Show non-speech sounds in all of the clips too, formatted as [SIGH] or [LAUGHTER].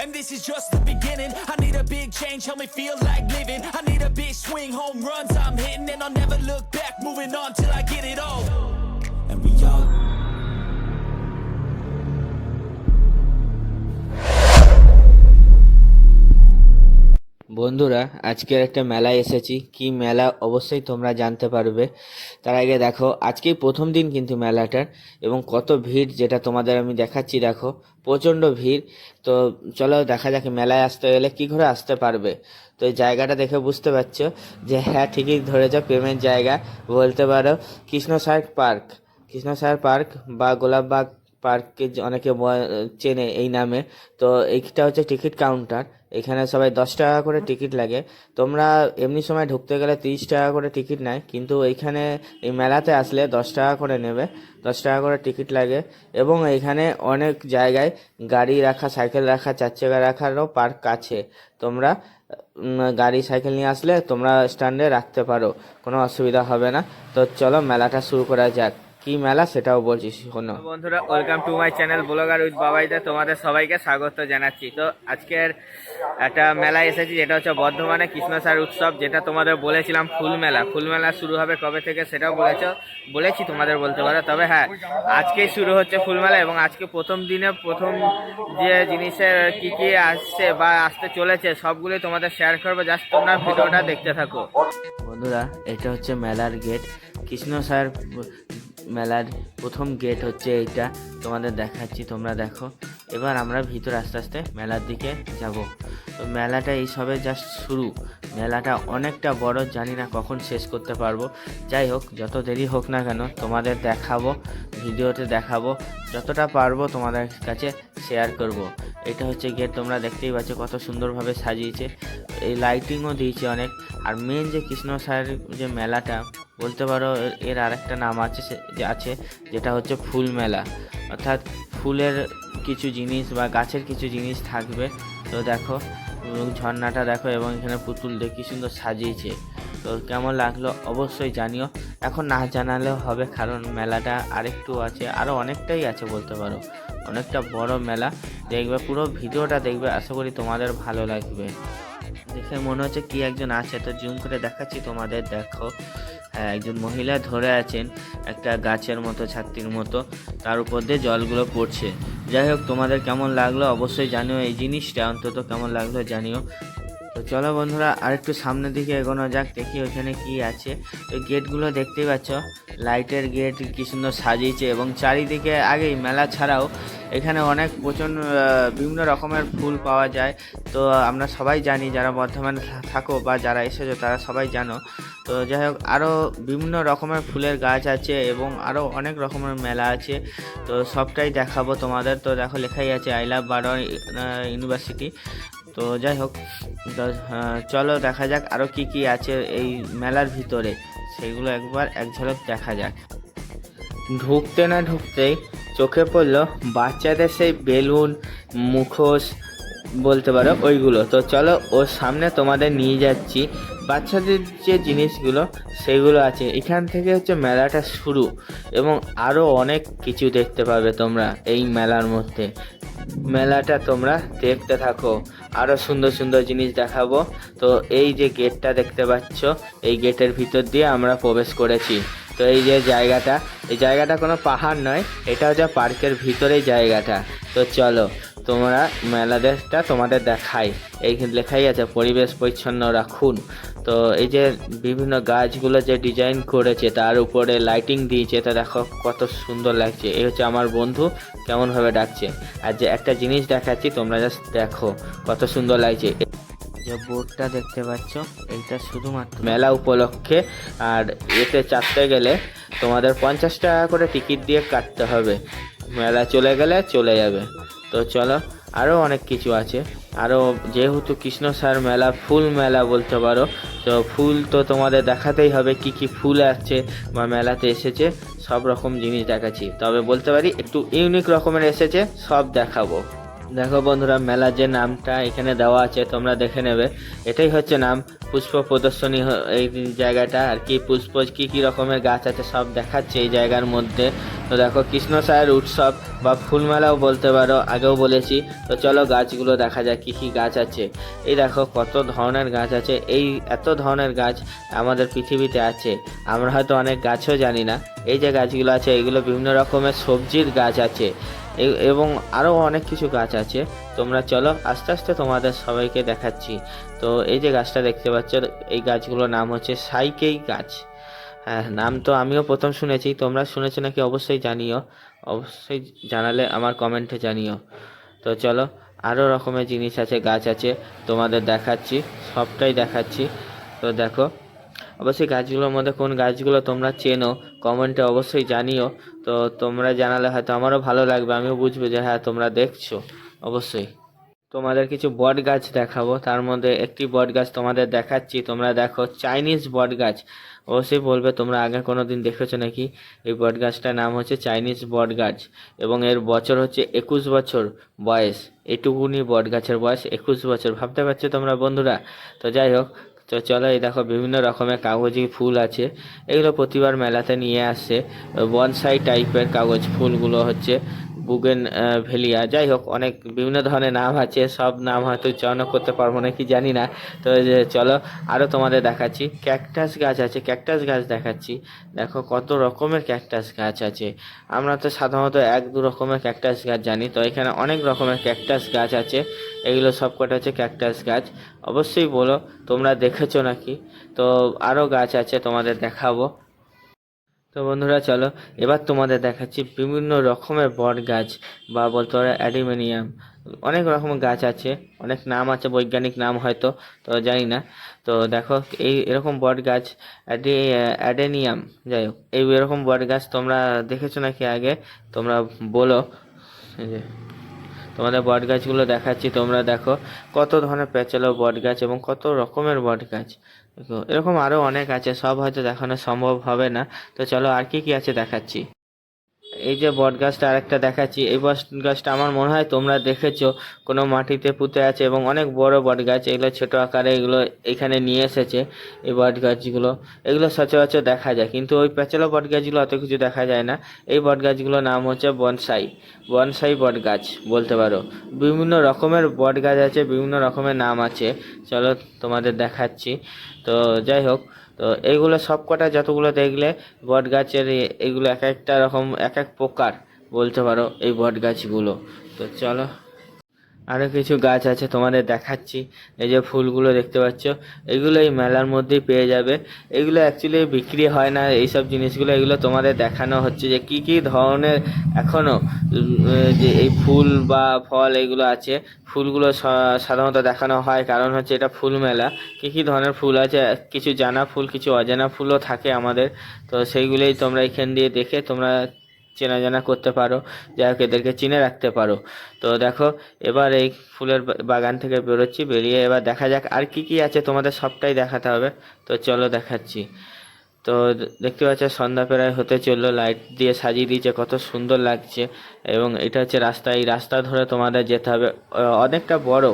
and this is just the beginning. I need a big change, help me feel like living. I need a big swing, home runs I'm hitting, and I'll never look back. Moving on till I get it all. And we all. বন্ধুরা, আজকের একটা মেলায় এসেছি। কি মেলা অবশ্যই তোমরা জানতে পারবে। তার আগে দেখো, আজকেই প্রথম দিন কিন্তু মেলাটার এবং কত ভিড় যেটা তোমাদের আমি দেখাচ্ছি, দেখো, প্রচণ্ড ভিড়। তো চলো দেখা যাক মেলায় আসতে গেলে কি করে আসতে পারবে। তো এই জায়গাটা দেখে বুঝতে পারছ যে হ্যাঁ ঠিকই ধরেছ, প্রেমের জায়গা। বলতে পারো কৃষ্ণসায়র পার্ক। কৃষ্ণসায়র পার্ক বা গোলাপবাগ পার্ককে অনেকে চেনে এই নামে। তো এইটা হচ্ছে টিকিট কাউন্টার। এখানে সবাই দশ টাকা করে টিকিট লাগে। তোমরা এমনি সময় ঢুকতে গেলে তিরিশ টাকা করে টিকিট নেয়, কিন্তু এইখানে এই মেলাতে আসলে দশ টাকা করে নেবে। দশ টাকা করে টিকিট লাগে। এবং এখানে অনেক জায়গায় গাড়ি রাখা, সাইকেল রাখা, চার চাকা রাখারও পার্ক আছে। তোমরা গাড়ি, সাইকেল নিয়ে আসলে তোমরা স্ট্যান্ডে রাখতে পারো। কোনো অসুবিধা হবে না। তো চলো মেলাটা শুরু করা যাক। কি মেলা সেটাও বলছি শোনো। বন্ধুরা welcome to my channel blogger with বাবাইতে তোমাদের সবাইকে স্বাগত জানাচ্ছি। তো আজকের একটা মেলা এসেছি, যেটা হচ্ছে বর্ধমানে কৃষ্ণসার উৎসব, যেটা তোমাদের বলেছিলাম ফুল মেলা। ফুল মেলা শুরু হবে কবে থেকে সেটাও বলেছ, বলেছি তোমাদের বলতে পারো। তবে হ্যাঁ আজকেই শুরু হচ্ছে ফুল মেলা এবং আজকে প্রথম দিনে প্রথম যে জিনিসের কি কি আসছে বা আসতে চলেছে, সবগুলোই তোমাদের শেয়ার করব। জাস্ট তোমরা ভিডিওটা দেখতে থাকো। বন্ধুরা, এটা হচ্ছে মেলার গেট কৃষ্ণসার মেলার প্রথম গেট হচ্ছে এইটা। তোমাদের দেখাচ্ছি, তোমরা দেখো। এবার আমরা ভিতর আস্তে আস্তে মেলার দিকে যাব। তো মেলাটা এই সবে জাস্ট শুরু। মেলাটা অনেকটা বড়, জানি না কখন শেষ করতে পারব। যাই হোক, যত দেরি হোক না কেন, তোমাদের দেখাবো, ভিডিওতে দেখাবো, যতটা পারব তোমাদের কাছে শেয়ার করব। এটা হচ্ছে গেট তোমরা দেখতেই পাচ্ছ কত সুন্দরভাবে সাজিয়েছে। এই লাইটিংও দিয়েছে অনেক। আর মেন যে কৃষ্ণ সাহের যে মেলাটা বলতে পারো, এর- আরেকটা নাম আছে যে আছে, যেটা হচ্ছে ফুল মেলা। অর্থাৎ ফুলের কিছু জিনিস বা গাছের কিছু জিনিস থাকবে। তো দেখো ঝর্ণাটা দেখো এবং এখানে পুতুল কি সুন্দর সাজিয়েছে। তো কেমন লাগল অবশ্যই জানিও। এখন না জানালেও হবে, কারণ মেলাটা আরেকটু আছে আরও অনেকটাই আছে বলতে পারো। অনেকটা বড় মেলা। দেখবে, পুরো ভিডিওটা দেখবে, আশা করি তোমাদের ভালো লাগবে। দেখে মনে হচ্ছে কি একজন আছে, তো জুম করে দেখাচ্ছি তোমাদের, দেখো। একজন মহিলা ধরে আছেন একটা গাছের মতো, ছাত্রীর মতো। তার উপর দিয়ে জলগুলো পড়ছে। যাই হোক, তোমাদের কেমন লাগল অবশ্যই জানিও এই জিনিসটা। অন্তত কেমন লাগল জানিও। তো চলো বন্ধুরা, আরেকটু সামনের দিকে এগোনো যাক, দেখি ওইখানে কি আছে। তো গেটগুলো দেখতেই পাচ্ছ, লাইটের গেট কি সুন্দর সাজিয়েছে এবং চারিদিকে আগেই মেলা ছাড়াও এখানে অনেক প্রচণ্ড বিভিন্ন রকমের ফুল পাওয়া যায়। তো আমরা সবাই জানি, যারা বর্ধমানে থাকো বা যারা এসেছ, তারা সবাই জানো। তো যাই হোক আরও বিভিন্ন রকমের ফুলের গাছ আছে এবং আরও অনেক রকমের মেলা আছে। তো সবটাই দেখাবো তোমাদের। তো দেখো, লেখাই আছে আই লাভ বারো ইউনিভার্সিটি তো যাই হোক চলো দেখা যাক আরও কি কি আছে এই মেলার ভিতরে। সেগুলো একবার এক ঝলক দেখা যাক। ঢুকতে না ঢুকতেই চোখে পড়ল বাচ্চাদের সেই বেলুন, মুখোশ বলতে পারো ওইগুলো। তো চলো ওর সামনে তোমাদের নিয়ে যাচ্ছি। বাচ্চাদের যে জিনিসগুলো, সেগুলো আছে। এখান থেকে হচ্ছে মেলাটা শুরু এবং আরও অনেক কিছু দেখতে পাবে তোমরা এই মেলার মধ্যে। মেলাটা তোমরা দেখতে থাকো। আরও সুন্দর সুন্দর জিনিস দেখাবো। তো এই যে গেটটা দেখতে পাচ্ছ, এই গেটের ভিতর দিয়ে আমরা প্রবেশ করেছি। তো এই যে জায়গাটা, এই জায়গাটা কোনো পাহাড় নয়, এটা হচ্ছে পার্কের ভিতরেই জায়গাটা। তো চলো, তোমরা মেলাদেরটা তোমাদের দেখাই। এই লেখাই আছে, পরিবেশ পরিচ্ছন্ন রাখুন। তো এই যে বিভিন্ন গাছগুলো যে ডিজাইন করেছে, তার উপরে লাইটিং দিয়েছে, তা দেখো কত সুন্দর লাগছে। এই হচ্ছে আমার বন্ধু, কেমনভাবে ডাকছে। আর যে একটা জিনিস দেখাচ্ছি, তোমরা জাস্ট দেখো কত সুন্দর লাগছে। যে বোর্ডটা দেখতে পাচ্ছ, এইটা শুধুমাত্র মেলা উপলক্ষে, আর এতে চাপতে গেলে তোমাদের পঞ্চাশ টাকা করে টিকিট দিয়ে কাটতে হবে। মেলা চলে গেলে চলে যাবে। তো চলো আরও অনেক কিছু আছে। আরও যেহেতু কৃষ্ণসার মেলা, ফুল মেলা বলতে পারো, তো ফুল তো তোমাদের দেখাতেই হবে কি কি ফুল আসছে বা মেলাতে এসেছে, সব রকম জিনিস দেখাচ্ছি। তবে বলতে পারি, একটু ইউনিক রকমের এসেছে, সব দেখাবো। দেখো বন্ধুরা মেলার যে নামটা এখানে দেওয়া আছে, তোমরা দেখে নেবে। এটাই হচ্ছে নাম পুষ্প প্রদর্শনী এই জায়গাটা। আর কি পুষ্প, কি কি রকমের গাছ আছে সব দেখাচ্ছে এই জায়গার মধ্যে। তো দেখো কৃষ্ণ সায়ের উৎসব বা ফুল মেলাও বলতে পারো, আগেও বলেছি। তো চলো গাছগুলো দেখা যাক কি কি গাছ আছে। এই দেখো, কত ধরনের গাছ আছে। এই এত ধরনের গাছ আমাদের পৃথিবীতে আছে। আমরা হয়তো অনেক গাছও জানি না। এই যে গাছগুলো আছে, এগুলো বিভিন্ন রকমের সবজির গাছ আছে। এবং আরও অনেক কিছু গাছ আছে। তোমরা চলো, আস্তে আস্তে তোমাদের সবাইকে দেখাচ্ছি। তো এই যে গাছটা দেখতে পাচ্ছ, এই গাছগুলোর নাম হচ্ছে সাইকেই গাছ। হ্যাঁ নাম তো আমিও প্রথম শুনেছি, তোমরা শুনেছো নাকি অবশ্যই জানিও। অবশ্যই জানালে আমার কমেন্টে জানিও। তো চলো আরও রকমের জিনিস আছে, গাছ আছে, তোমাদের দেখাচ্ছি, সবটাই দেখাচ্ছি। তো দেখো অবশ্যই গাছগুলোর মধ্যে কোন গাছগুলো তোমরা চেনো কমেন্টে অবশ্যই জানিও। তো তোমরা জানালে হয়তো আমারও ভালো লাগবে, আমিও বুঝব যে হ্যাঁ তোমরা দেখছ, অবশ্যই। তোমাদের কিছু বট গাছ দেখাবো, তার মধ্যে একটি বট গাছ তোমাদের দেখাচ্ছি, তোমরা দেখো চাইনিজ বট গাছ। অবশ্যই বলবে তোমরা আগে কোনো দিন দেখেছ নাকি? এই বট গাছটার নাম হচ্ছে চাইনিজ বট গাছ এবং এর বছর হচ্ছে একুশ বছর বয়স। এটুকুনি বট গাছের বয়স একুশ বছর। ভাবতে পারছ তোমরা বন্ধুরা? তো যাই হোক তো চলো এই দেখো বিভিন্ন রকমের কাগজি ফুল আছে। এগুলো প্রতিবার মেলাতে নিয়ে আসে। বনসাই টাইপের কাগজ ফুলগুলো হচ্ছে। বুগেন ভেলিয়া। যাই হোক, অনেক বিভিন্ন ধরনের নাম আছে, সব নাম হয়তো উচ্চারণ করতে পারব না, কি জানি না। তো চলো আরও তোমাদের দেখাচ্ছি। ক্যাকটাস গাছ আছে, ক্যাকটাস গাছ দেখাচ্ছি। দেখো, কত রকমের ক্যাকটাস গাছ আছে। আমরা তো সাধারণত এক, দু রকমের ক্যাকটাস গাছ জানি, তো এখানে অনেক রকমের ক্যাকটাস গাছ আছে। এগুলো সব কটা হচ্ছে ক্যাকটাস গাছ। অবশ্যই বলো, তোমরা দেখেছ নাকি? তো আরও গাছ আছে, তোমাদের দেখাবো। তো বন্ধুরা, চলো এবার তোমাদের দেখাচ্ছি বিভিন্ন রকমের বট গাছ বা বলতে পারো অ্যাডিমেনিয়াম। অনেক রকমের গাছ আছে, অনেক নাম আছে, বৈজ্ঞানিক নাম হয়তো, তো জানি না। তো দেখো, এই এরকম বট গাছ, অ্যাডি, অ্যাডেনিয়াম, যাই হোক, এই এরকম বট গাছ তোমরা দেখেছ নাকি আগে? তোমরা বলো। যে, তোমাদের বট গাছগুলো দেখাচ্ছি, তোমরা দেখো কত ধরনের পেঁচালো বট গাছ এবং কত রকমের বট গাছ। এরকম আরও অনেক আছে, সব হয়তো দেখানো সম্ভব হবে না। তো চলো আর কি কি আছে দেখাচ্ছি। এই যে বট গাছটা আরেকটা দেখাচ্ছি, এই বট গাছটা আমার মনে হয় তোমরা দেখেছ, কোনো মাটিতে পুঁতে আছে এবং অনেক বড় বট গাছ, এগুলো ছোট আকারে এগুলো এখানে নিয়ে এসেছে, এই বট গাছগুলো। এগুলো সচরাচর দেখা যায়, কিন্তু ওই পেঁচালো বট গাছগুলো অত কিছু দেখা যায় না। এই বট গাছগুলোর নাম হচ্ছে বনসাই বনসাই বট গাছ বলতে পারো। বিভিন্ন রকমের বট গাছ আছে, বিভিন্ন রকমের নাম আছে। চলো তোমাদের দেখাচ্ছি। তো যাই হোক তো এইগুলো সব কটা যতগুলো দেখলে বট গাছের এগুলো এক একটা রকম, এক এক প্রকার বলতে পারো এই বট গাছগুলো। তো চলো। আরও কিছু গাছ আছে, তোমাদের দেখাচ্ছি। এই যে ফুলগুলো দেখতে পাচ্ছ, এগুলো এই মেলার মধ্যেই পেয়ে যাবে। এগুলো অ্যাকচুয়ালি বিক্রি হয় না, এইসব জিনিসগুলো এগুলো তোমাদের দেখানো হচ্ছে যে কি কি ধরনের এখনও যে এই ফুল বা ফল এগুলো আছে, ফুলগুলো সাধারণত দেখানো হয়। কারণ হচ্ছে এটা ফুল মেলা। কি কি ধরনের ফুল আছে, কিছু জানা ফুল, কিছু অজানা ফুলও থাকে আমাদের। তো সেইগুলোই তোমরা এখান দিয়ে দেখে তোমরা চেনা জানা করতে পারো যাই হোক এদেরকে চিনে রাখতে পারো। তো দেখো, এবার এই ফুলের বাগান থেকে বেরোচ্ছি, বেরিয়ে এবার দেখা যাক আর কি কি আছে তোমাদের সবটাই দেখাতে হবে। তো চলো দেখাচ্ছি। তো দেখতে পাচ্ছ, সন্ধ্যা প্রায় হতে চলল, লাইট দিয়ে সাজিয়ে দিয়েছে, কত সুন্দর লাগছে। এবং এটা হচ্ছে রাস্তা, এই রাস্তা ধরে তোমাদের যেতে হবে। অনেকটা বড়,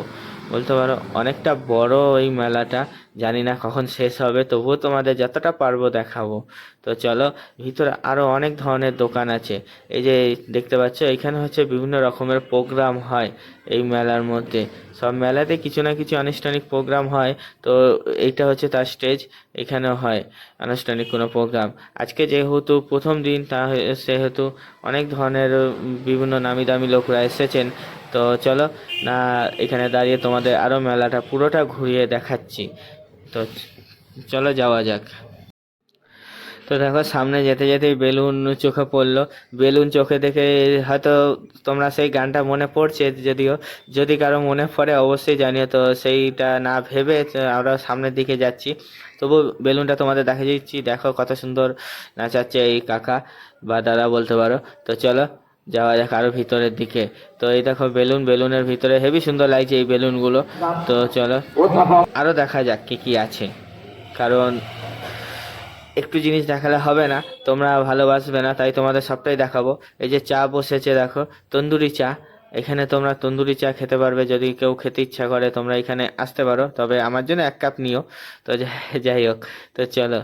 বলতে পারো অনেকটা বড় এই মেলাটা। জানি না কখন শেষ হবে, তবুও তোমাদের যতটা পারব দেখাবো। তো চলো, ভিতরে আরও অনেক ধরনের দোকান আছে। এই যে দেখতে পাচ্ছ, এখানে হচ্ছে বিভিন্ন রকমের প্রোগ্রাম হয় এই মেলার মধ্যে। সব মেলাতে কিছু না কিছু আনুষ্ঠানিক প্রোগ্রাম হয়, তো এইটা হচ্ছে তার স্টেজ এখানেও হয় আনুষ্ঠানিক কোনো প্রোগ্রাম আজকে যেহেতু প্রথম দিন তা সেহেতু অনেক ধরনের বিভিন্ন নামি দামি লোকরা এসেছেন। তো চলো, না, এখানে দাঁড়িয়ে তোমাদের আরও মেলাটা পুরোটা ঘুরিয়ে দেখাচ্ছি। তো চলো যাওয়া যাক। তো দেখো, সামনে যেতে যেতেই বেলুন চোখে পড়ল। বেলুন চোখে দেখে হয়তো তোমরা সেই গানটা মনে পড়ছে যদিও। যদি কারও মনে পড়ে, অবশ্যই জানিও। তো সেইটা না ভেবে আমরা সামনের দিকে যাচ্ছি। তবু বেলুনটা তোমাদের দেখা দিচ্ছি। দেখো কত সুন্দর নাচাচ্ছে এই কাকা বা দাদা বলতে পারো। তো চলো, যাওয়া যাক আরও ভিতরের দিকে। তো এই দেখো, বেলুন, বেলুনের ভিতরে হেভি সুন্দর লাগছে এই বেলুনগুলো। তো চলো, আরও দেখা যাক কি কি আছে। কারণ একটু জিনিস দেখালে হবে না, তোমরা ভালোবাসবে না, তাই তোমাদের সবটাই দেখাবো। এই যে চা বসেছে, দেখো, তন্দুরি চা। এখানে তোমরা তন্দুরি চা খেতে পারবে, যদি কেউ খেতে ইচ্ছা করে, তোমরা এখানে আসতে পারো। তবে আমার জন্য এক কাপ নিও। তো যাই- হোক, তো চলো।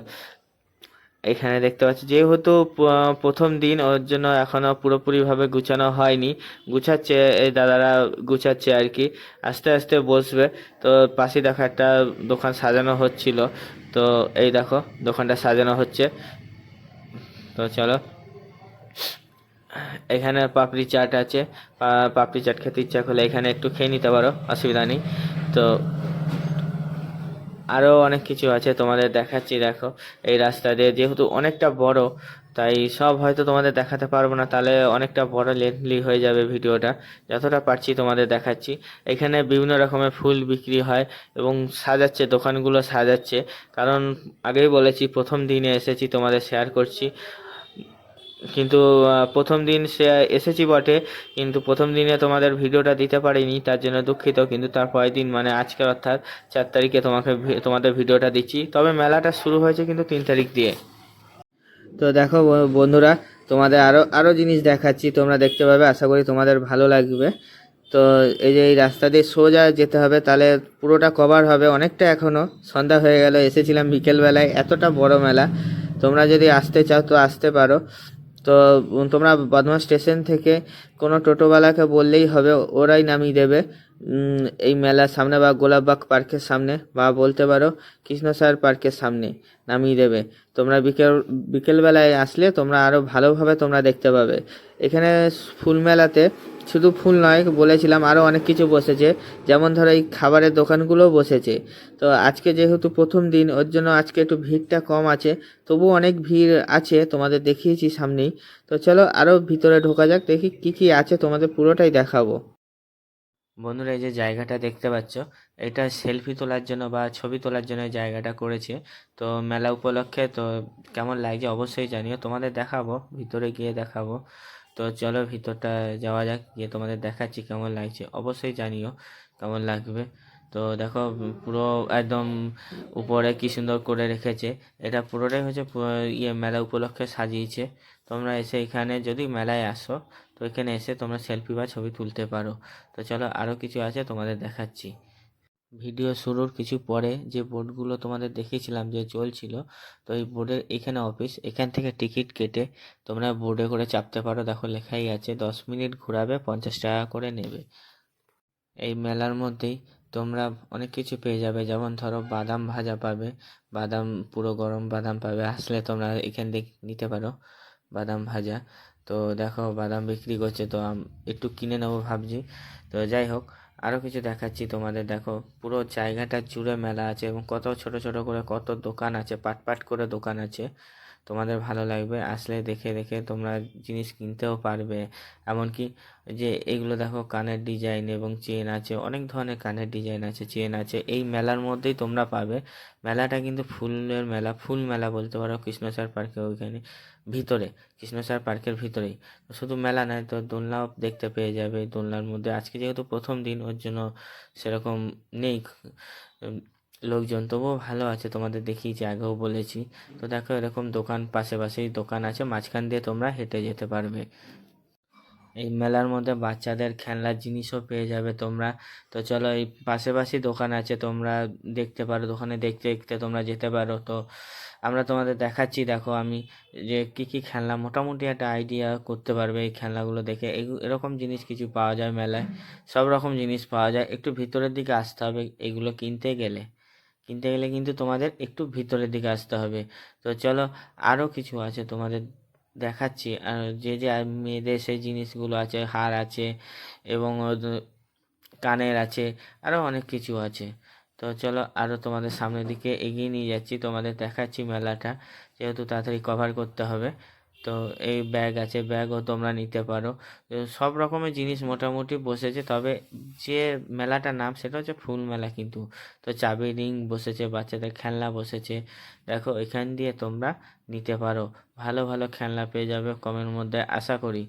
এখানে দেখতে পাচ্ছি, যেহেতু প্রথম দিন, ওর জন্য এখনও পুরোপুরিভাবে গুছানো হয়নি। গুছাচ্ছে, এই দাদারা গুছাচ্ছে আর কি। আস্তে আস্তে বসবে। তো পাশে দেখো একটা দোকান সাজানো হচ্ছিল। তো এই দেখো, দোকানটা সাজানো হচ্ছে। তো চলো। এখানে পাপড়ি চাট আছে। পাপড়ি চাট খেতে ইচ্ছা করলে এখানে একটু খেয়ে নিতে পারো, অসুবিধা নেই। তো আরও অনেক কিছু আছে তোমাদের দেখাচ্ছি, দেখো। এই রাস্তা দিয়ে যেহেতু অনেকটা বড় তাই সব হয়তো তোমাদের দেখাতে পারব না, তাহলে অনেকটা বড় লেন্থলি হয়ে যাবে ভিডিওটা। যতটা পারছি তোমাদের দেখাচ্ছি। এখানে বিভিন্ন রকমের ফুল বিক্রি হয় এবং সাজাচ্ছে, দোকানগুলো সাজাচ্ছে। কারণ আগেই বলেছি, প্রথম দিনে এসেছি, তোমাদের শেয়ার করছি। কিন্তু প্রথম দিন সে এসেছি বটে, কিন্তু প্রথম দিনে তোমাদের ভিডিওটা দিতে পারিনি, তার জন্য দুঃখিত। কিন্তু তার পরের দিন মানে আজকে অর্থাৎ চার তারিখে তোমাকে তোমাদের ভিডিওটা দিচ্ছি। তবে মেলাটা শুরু হয়েছে কিন্তু তিন তারিখ দিয়ে। তো দেখো বন্ধুরা, তোমাদের আরও আরও জিনিস দেখাচ্ছি, তোমরা দেখতে পাবে, আশা করি তোমাদের ভালো লাগবে। তো এই যে এই রাস্তা দিয়ে সোজা যেতে হবে, তাহলে পুরোটা কভার হবে অনেকটা এখনও, সন্ধ্যা হয়ে গেল, এসেছিলাম বিকেলবেলায়, এতটা বড় মেলা। তোমরা যদি আসতে চাও তো আসতে পারো। তো তোমরা বর্ধমান স্টেশন থেকে কোনো টোটোওয়ালাকে বললেই হবে, ওরাই নামিয়ে দেবে। এই মেলার সামনে বা গোলাপবাগ পার্কের সামনে বা বলতে পারো কৃষ্ণসার পার্কের সামনে নামিয়ে দেবে। তোমরা বিকেল, বিকেলবেলায় আসলে তোমরা আরও ভালোভাবে তোমরা দেখতে পাবে। এখানে ফুল মেলাতে শুধু ফুল নয়, বলেছিলাম আরও অনেক কিছু বসেছে। যেমন ধরো এই খাবারের দোকানগুলোও বসেছে। তো আজকে যেহেতু প্রথম দিন, ওর জন্য আজকে একটু ভিড়টা কম আছে। তবু অনেক ভিড় আছে তোমাদের দেখিয়েছি সামনেই। তো চলো আরও ভিতরে ঢোকা যাক, দেখি কি কি আছে তোমাদের পুরোটাই দেখাবো। বন্ধুরা, এই যে জায়গাটা দেখতে পাচ্ছ, এটা সেলফি তোলার জন্য বা ছবি তোলার জন্য জায়গাটা করেছে। তো মেলা উপলক্ষে, তো কেমন লাগছে অবশ্যই জানিও। তোমাদের দেখাবো, ভিতরে গিয়ে দেখাবো। তো চলো ভিতরটা যাওয়া যাক, গিয়ে তোমাদের দেখাচ্ছি কেমন লাগছে। অবশ্যই জানিও কেমন লাগবে। তো দেখো, পুরো একদম উপরে কি সুন্দর করে রেখেছে। এটা পুরোটাই হচ্ছে ইয়ে মেলা উপলক্ষে সাজিয়েছে। তোমরা এসে এখানে যদি মেলায় আসো তো এখানে এসে তোমরা সেলফি বা ছবি তুলতে পারো। তো চলো আরও কিছু আছে তোমাদের দেখাচ্ছি। ভিডিও শুরুর কিছু পরে যে বোর্ডগুলো তোমাদের দেখিয়েছিলাম যে চলছিল, তো এই বোর্ডের এখানে অফিস এখান থেকে টিকিট কেটে তোমরা বোর্ডে করে চাপতে পারো। দেখো লেখাই আছে, দশ মিনিট ঘোরাবে, পঞ্চাশ টাকা করে নেবে। এই মেলার মধ্যেই তোমরা অনেক কিছু পেয়ে যাবে। যেমন ধরো বাদাম ভাজা পাবে, বাদাম, পুরো গরম বাদাম পাবে, আসলে তোমরা এখান থেকে নিতে পারো বাদাম ভাজা। তো দেখো বাদাম বিক্রি করছে, তো একটু কিনে নেব ভাবছি। তো যাই হোক আরও কিছু দেখাচ্ছি তোমাদের। দেখো, পুরো জায়গাটা জুড়ে মেলা আছে এবং কত ছোট ছোট করে কত দোকান আছে, পাট পাট করে দোকান আছে। তোমাদের ভালো লাগবে। আসলে দেখে দেখে তোমরা জিনিস কিনতেও পারবে। এমনকি যে এগুলো দেখো কানের ডিজাইন এবং চেন আছে, অনেক ধরনের কানের ডিজাইন আছে, চেন আছে। এই মেলার মধ্যেই তোমরা পাবে। মেলাটা কিন্তু ফুলের মেলা, ফুল মেলা বলতে পারো কৃষ্ণসার পার্কে ওইখানে ভিতরে কৃষ্ণসার পার্কের ভিতরেই। শুধু মেলা নয়, তো দোলনাও দেখতে পেয়ে যাবে দোলনার মধ্যে। আজকে যেহেতু প্রথম দিন, ওর জন্য সেরকম নেই। লোকজন, তবুও ভালো আছে তোমাদের দেখিয়েছি আগেও বলেছি। তো দেখো, এরকম দোকান পাশে পাশেই দোকান আছে, মাঝখান দিয়ে তোমরা হেঁটে যেতে পারবে। এই মেলার মধ্যে বাচ্চাদের খেলনার জিনিসও পেয়ে যাবে তোমরা। তো চলো, এই পাশে পাশেই দোকান আছে, তোমরা দেখতে পারো, দোকানে দেখতে দেখতে তোমরা যেতে পারো। তো আমরা তোমাদের দেখাচ্ছি, দেখো আমি যে কি কি খেলনা, মোটামুটি একটা আইডিয়া করতে পারবে এই খেলনাগুলো দেখে। এরকম জিনিস কিছু পাওয়া যায় মেলায়, সব রকম জিনিস পাওয়া যায়। একটু ভিতরের দিকে আসতে হবে, এগুলো কিনতে গেলে। কিনতে গেলে কিন্তু তোমাদের একটু ভিতরের দিকে আসতে হবে। তো চলো আরও কিছু আছে তোমাদের দেখাচ্ছি। আর যে যে মেয়েদের সেই জিনিসগুলো আছে, হার আছে এবং কানের আছে আরও অনেক কিছু আছে। তো চলো আরও তোমাদের সামনের দিকে এগিয়ে নিয়ে যাচ্ছি, তোমাদের দেখাচ্ছি মেলাটা। যেহেতু তাড়াতাড়ি কভার করতে হবে। তো এই ব্যাগ আছে ব্যাগও তোমরা নিতে পারো। সব রকমের জিনিস মোটামুটি বসেছে, তবে যে মেলাটার নাম সেটা হচ্ছে ফুল মেলা কিন্তু। তো চাবি রিং বসেছে, বাচ্চাদের খেলনা বসেছে। দেখো, এখান দিয়ে তোমরা নিতে পারো। ভালো ভালো খেলনা পেয়ে যাবে কমের মধ্যে, আশা করি।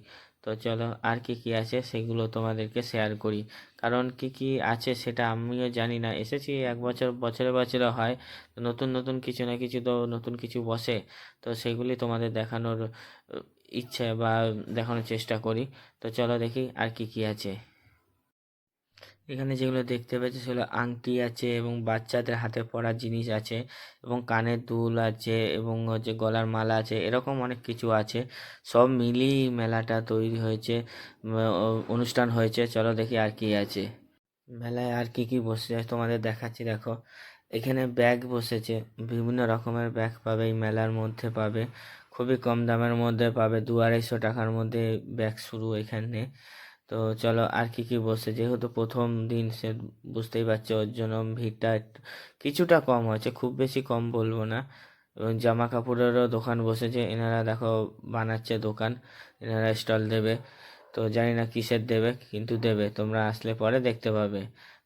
তো চলো আর কি কি আছে সেগুলো তোমাদেরকে শেয়ার করি। কারণ কি কি আছে সেটা আমিও জানি না। এসেছি এক বছর, বছরে বছরে হয়। তো নতুন নতুন কিছু না কিছু তো নতুন কিছু বসে। তো সেগুলি তোমাদের দেখানোর ইচ্ছে বা দেখানোর চেষ্টা করি। তো চলো দেখি আর কি কি আছে। এখানে যেগুলো দেখতে পাচ্ছি সেগুলো আংটি আছে এবং বাচ্চাদের হাতে পরার জিনিস আছে এবং কানের দুল আছে এবং হচ্ছে গলার মালা আছে, এরকম অনেক কিছু আছে। সব মিলিয়ে মেলাটা তৈরি হয়েছে অনুষ্ঠান হয়েছে। চলো দেখি আর কি আছে। মেলায় আর কি কি বসে তোমাদের দেখাচ্ছি, দেখো। এখানে ব্যাগ বসেছে, বিভিন্ন রকমের ব্যাগ পাবে, এই মেলার মধ্যে পাবে, খুবই কম দামের মধ্যে পাবে, দু আড়াইশো টাকার মধ্যে ব্যাগ শুরু এখানে। তো চলো আর কি কি বসে যেহেতু প্রথম দিন, সে বুঝতেই পারছ ওর জন্য ভিড়টা কিছুটা কম হয়েছে, খুব বেশি কম বলব না। এবং জামা কাপড়েরও দোকান বসেছে, এনারা দেখো বানাচ্ছে দোকান, এনারা স্টল দেবে। তো জানি না কিসের দেবে, কিন্তু দেবে, তোমরা আসলে পরে দেখতে পাবে।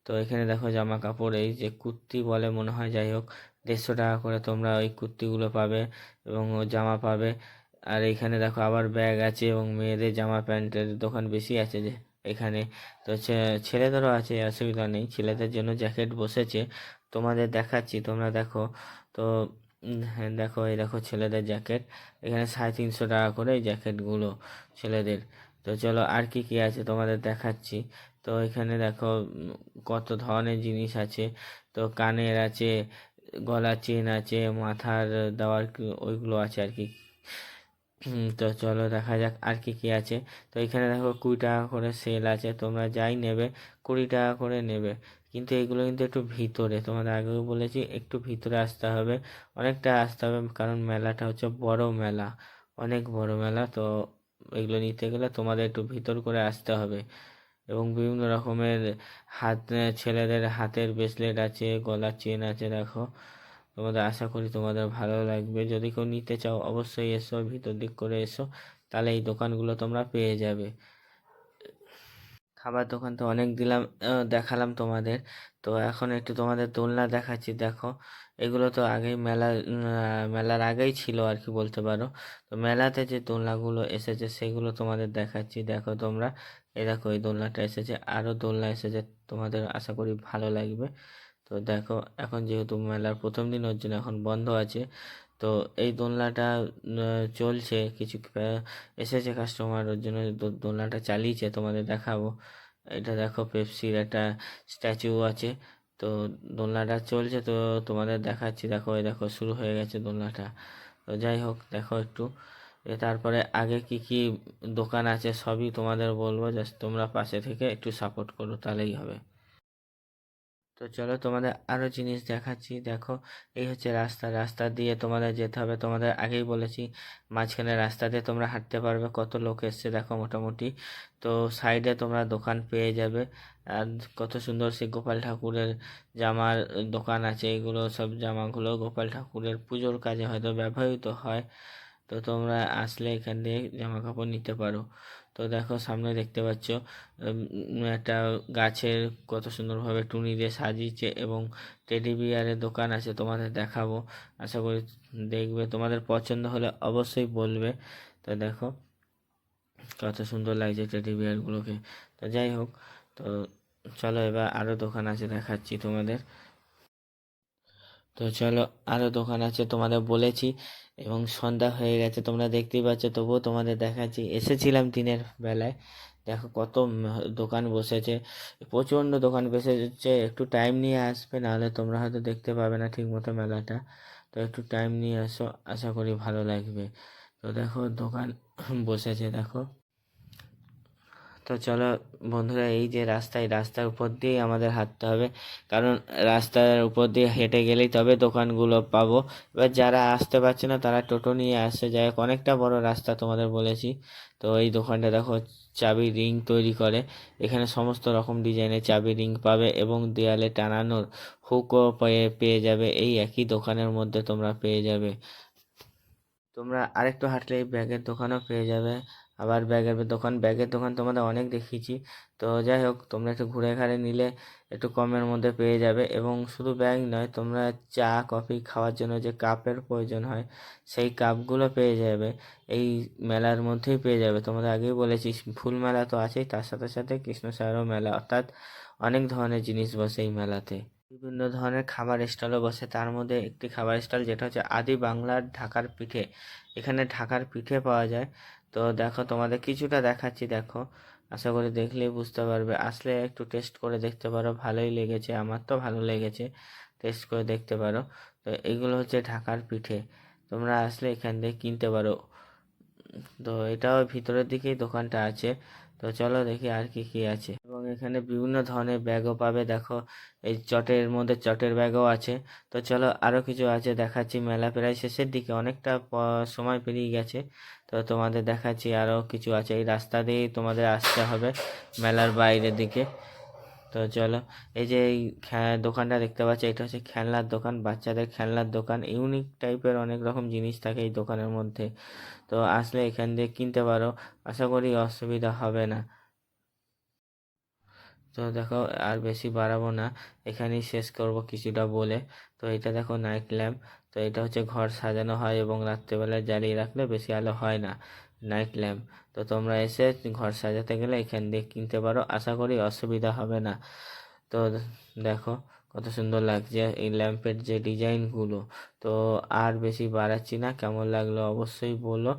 তো এখানে দেখো জামা কাপড় এই যে কুর্তি বলে মনে হয়, যাই হোক, দেড়শো টাকা করে তোমরা ওই কুর্তিগুলো পাবে এবং ও জামা পাবে। আর এইখানে দেখো আবার ব্যাগ আছে এবং মেয়েদের জামা প্যান্টের দোকান বেশি আছে যে এখানে। তো ছেলেদেরও আছে, অসুবিধা নেই। ছেলেদের জন্য জ্যাকেট বসেছে। তোমাদের দেখাচ্ছি, তোমরা দেখো। তো হ্যাঁ দেখো, এই দেখো ছেলেদের জ্যাকেট। এখানে সাড়ে তিনশো টাকা করে এই জ্যাকেটগুলো ছেলেদের। তো চলো, আর কি কি আছে তোমাদের দেখাচ্ছি। তো এখানে দেখো কত ধরনের জিনিস আছে। তো কানের আছে, গলার চেন আছে, মাথার দেওয়ার ওইগুলো আছে আর কি। তো চলো দেখা যাক আর কি কি আছে। তো এখানে দেখো কুড়ি টাকা করে সেল আছে, তোমরা যাই নেবে কুড়ি টাকা করে নেবে। কিন্তু এগুলো কিন্তু একটু ভিতরে, তোমাদের আগেও বলেছি একটু ভিতরে আসতে হবে, অনেকটা আসতে হবে কারণ মেলাটা হচ্ছে বড় মেলা, অনেক বড় মেলা। তো এগুলো নিতে গেলে তোমাদের একটু ভিতর করে আসতে হবে। এবং বিভিন্ন রকমের হাত, ছেলেদের হাতের ব্রেসলেট আছে, গলার চেন আছে, দেখো। তোমাদের আশা করি তোমাদের ভালো লাগবে। যদি কেউ নিতে চাও, অবশ্যই এসো, ভিতর দিক করে এসো, তাহলে এই দোকানগুলো তোমরা পেয়ে যাবে। খাবার দোকান তো অনেক দিলাম দেখালাম তোমাদের। তো এখন একটু তোমাদের দোলনা দেখাচ্ছি, দেখো। এগুলো তো আগেই মেলা মেলার আগেই ছিল আর কি বলতে পারো। তো মেলাতে যে দোলনাগুলো এসেছে, সেগুলো তোমাদের দেখাচ্ছি। দেখো তোমরা, এ দেখো এই দোলনাটা এসেছে, আরও দোলনা এসেছে, তোমাদের আশা করি ভালো লাগবে। তো দেখো, এখন যেহেতু মেলার প্রথম দিন, ওর জন্য এখন বন্ধ আছে। তো এই দোলনাটা চলছে কিছু এসেছে কাস্টমার ওর জন্য দোলনাটা চালিয়েছে, তোমাদের দেখাবো। এটা দেখো পেপসির একটা স্ট্যাচু আছে। তো দোলনাটা চলছে, তো তোমাদের দেখাচ্ছি। দেখো, এই দেখো, শুরু হয়ে গেছে দোলনাটা। তো যাই হোক, দেখো একটু। তারপরে আগে কি কি দোকান আছে, সবই তোমাদের বলব। জাস্ট তোমরা পাশে থেকে একটু সাপোর্ট করো, তাহলেই হবে। তো চলো তোমাদের আরও জিনিস দেখাচ্ছি। দেখো, এই হচ্ছে রাস্তা। রাস্তা দিয়ে তোমাদের যেতে হবে। তোমাদের আগেই বলেছি, মাঝখানে রাস্তা দিয়ে তোমরা হাঁটতে পারবে। কত লোক এসছে দেখো মোটামুটি। তো সাইডে তোমরা দোকান পেয়ে যাবে। আর কত সুন্দর সেই গোপাল ঠাকুরের জামার দোকান আছে। এগুলো সব জামাগুলো গোপাল ঠাকুরের পুজোর কাজে হয়তো ব্যবহৃত হয়। তো তোমরা আসলে এখান দিয়ে জামা কাপড় নিতে পারো। তো দেখো, সামনে দেখতে পাচ্ছ একটা গাছের কত সুন্দরভাবে টুনি দিয়ে সাজিয়েছে এবং টেডি বিয়ারের দোকান আছে তোমাদের দেখাবো। আশা করি দেখবে, তোমাদের পছন্দ হলে অবশ্যই বলবে। তো দেখো, কত সুন্দর লাগছে টেডি বিয়ারগুলোকে। তো যাই হোক, তো চলো এবার আরও দোকান আছে দেখাচ্ছি তোমাদের। তো চলো আরও দোকান আছে তোমাদের বলেছি এবং সন্ধ্যা হয়ে গেছে, তোমরা দেখতেই পাচ্ছ। তবুও তোমাদের দেখাচ্ছি, এসেছিলাম দিনের বেলায়। দেখো কত দোকান বসেছে, প্রচণ্ড দোকান বসেছে, একটু টাইম নিয়ে আসবে, নাহলে তোমরা হয়তো দেখতে পাবে না ঠিক মতো মেলাটা। তো একটু টাইম নিয়ে আসো আশা করি ভালো লাগবে। তো দেখো দোকান [CLEARS THROAT] বসেছে, দেখো। তো চলো বন্ধুরা, এই যে রাস্তায়, রাস্তার উপর দিয়েই আমাদের হাঁটতে হবে। কারণ রাস্তার উপর দিয়ে হেঁটে গেলেই তবে দোকানগুলো পাবো। এবার যারা আসতে পারছে না, তারা টোটো নিয়ে আসছে যাই হোক, অনেকটা বড় রাস্তা তোমাদের বলেছি। তো এই দোকানটা দেখো, চাবি রিং তৈরি করে। এখানে সমস্ত রকম ডিজাইনের চাবি রিং পাবে এবং দেয়ালে টানানোর হুকও পেয়ে পেয়ে যাবে। এই একই দোকানের মধ্যে তোমরা পেয়ে যাবে। তোমরা আরেকটু হাঁটলে এই ব্যাগের দোকানও পেয়ে যাবে। আবার ব্যাগের দোকান ব্যাগের দোকান তোমাদের অনেক দেখিয়েছি। তো যাই হোক তোমরা একটু ঘুরে ঘাড়ে নিলে একটু কমের মধ্যে পেয়ে যাবে এবং শুধু ব্যাগ নয়, তোমরা চা, কফি খাওয়ার জন্য যে কাপের প্রয়োজন হয়, সেই কাপগুলো পেয়ে যাবে। এই মেলার মধ্যেই পেয়ে যাবে। তোমাদের আগেই বলেছি, ফুল মেলা তো আছেই, তার সাথে সাথে কৃষ্ণসাগরও মেলা, অর্থাৎ অনেক ধরনের জিনিস বসে এই মেলাতে। বিভিন্ন ধরনের খাবার স্টলও বসে, তার মধ্যে একটি খাবার স্টল যেটা হচ্ছে আদি বাংলার ঢাকার পিঠে। এখানে ঢাকার পিঠে পাওয়া যায়। তো দেখো তোমাদের কিছুটা দেখাচ্ছি, দেখো। আশা করি দেখলেই বুঝতে পারবে। আসলে একটু টেস্ট করে দেখতে পারো, ভালোই লেগেছে। আমার তো ভালো লেগেছে টেস্ট করে দেখতে পারো। তো এগুলো হচ্ছে ঢাকার পিঠে। তোমরা আসলে এখান থেকে কিনতে পারো। তো এটাও ভিতরের দিকেই দোকানটা আছে। তো চলো দেখি আর কি কি আছে। এবং এখানে বিভিন্ন ধরনের ব্যাগও পাবে। দেখো, এই চটের মধ্যে চটের ব্যাগও আছে। তো চলো আরও কিছু আছে দেখাচ্ছি। মেলা প্রায় শেষের দিকে, অনেকটা সময় পেরিয়ে গেছে। তো তোমাদের দেখাচ্ছি আরও কিছু আছে। এই রাস্তা দিয়েই তোমাদের আসতে হবে মেলার বাইরের দিকে। তো চলো, এই যে এই দোকানটা দেখতে পাচ্ছ, এটা হচ্ছে খেলনার দোকান, বাচ্চাদের খেলনার দোকান ইউনিক টাইপের অনেক রকম জিনিস থাকে এই দোকানের মধ্যে। তো আসলে এখান দিয়ে কিনতে পারো, আশা করি অসুবিধা হবে না। তো দেখো, আর বেশি বাড়াবো না, এখানেই শেষ করব কিছুটা বলে। তো এটা দেখো নাইট ল্যাম্প তো এটা হচ্ছে ঘর সাজানো হয় এবং রাত্রেবেলা জ্বালিয়ে রাখলে বেশি আলো হয় না। Night lamp. তো তোমরা এসে ঘর সাজাতে গেলে এখান দিয়ে কিনতে পারো। আশা করি অসুবিধা হবে না। তো দেখো কত সুন্দর লাগছে এই ল্যাম্পের যে ডিজাইনগুলো তো আর বেশি বাড়াচ্ছি না, কেমন লাগল অবশ্যই বলো।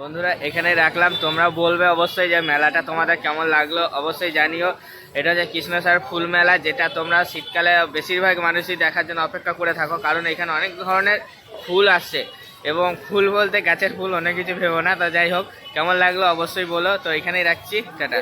বন্ধুরা, এখানে রাখলাম। তোমরা বলবে অবশ্যই যে মেলাটা তোমাদের কেমন লাগল অবশ্যই জানিও। এটা হচ্ছে কৃষ্ণসার ফুল মেলা, যেটা তোমরা শীতকালে বেশিরভাগ মানুষই দেখার জন্য অপেক্ষা করে থাকো। কারণ এখানে অনেক ধরনের ফুল আসছে। এবং ফুল বলতে গাছের ফুল, অনেক কিছু ভেবো না, তো যাই হোক, কেমন লাগল অবশ্যই বলো। তো এখানেই রাখছি, টাটা।